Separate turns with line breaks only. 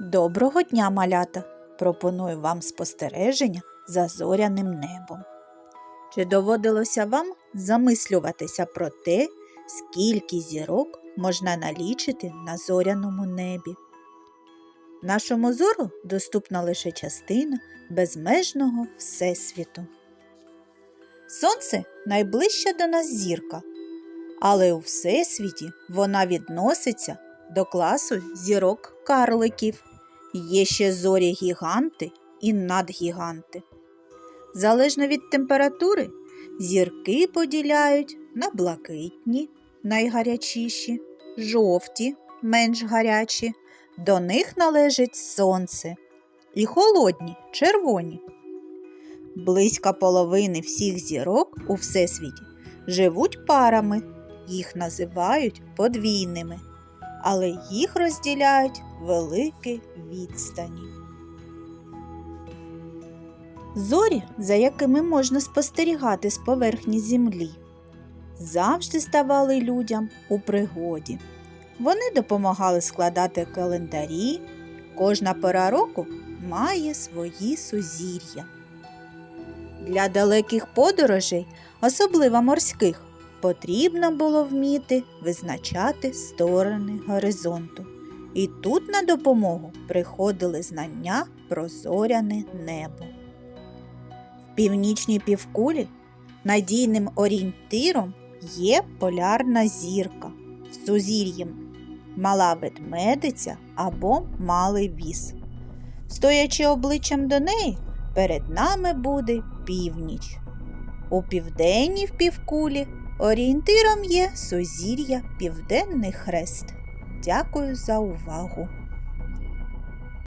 Доброго дня, малята! Пропоную вам спостереження за зоряним небом. Чи доводилося вам замислюватися про те, скільки зірок можна налічити на зоряному небі? Нашому зору доступна лише частина безмежного Всесвіту. Сонце найближча до нас зірка, але у Всесвіті вона відноситься до класу зірок карликів. Є ще зорі гіганти і надгіганти. Залежно від температури, зірки поділяють на блакитні, найгарячіші, жовті, менш гарячі. До них належить сонце і холодні, червоні. Близько половини всіх зірок у всесвіті живуть парами, їх називають подвійними але їх розділяють великі відстані. Зорі, за якими можна спостерігати з поверхні землі, завжди ставали людям у пригоді. Вони допомагали складати календарі, кожна пора року має свої сузір'я. Для далеких подорожей, особливо морських, потрібно було вміти визначати сторони горизонту. І тут на допомогу приходили знання про зоряне небо. В північній півкулі надійним орієнтиром є полярна зірка з сузір'ям мала ведмедиця або малий віс. Стоячи обличчям до неї, перед нами буде північ. У південній впівкулі Орієнтиром є сузір'я Південний Хрест. Дякую за увагу!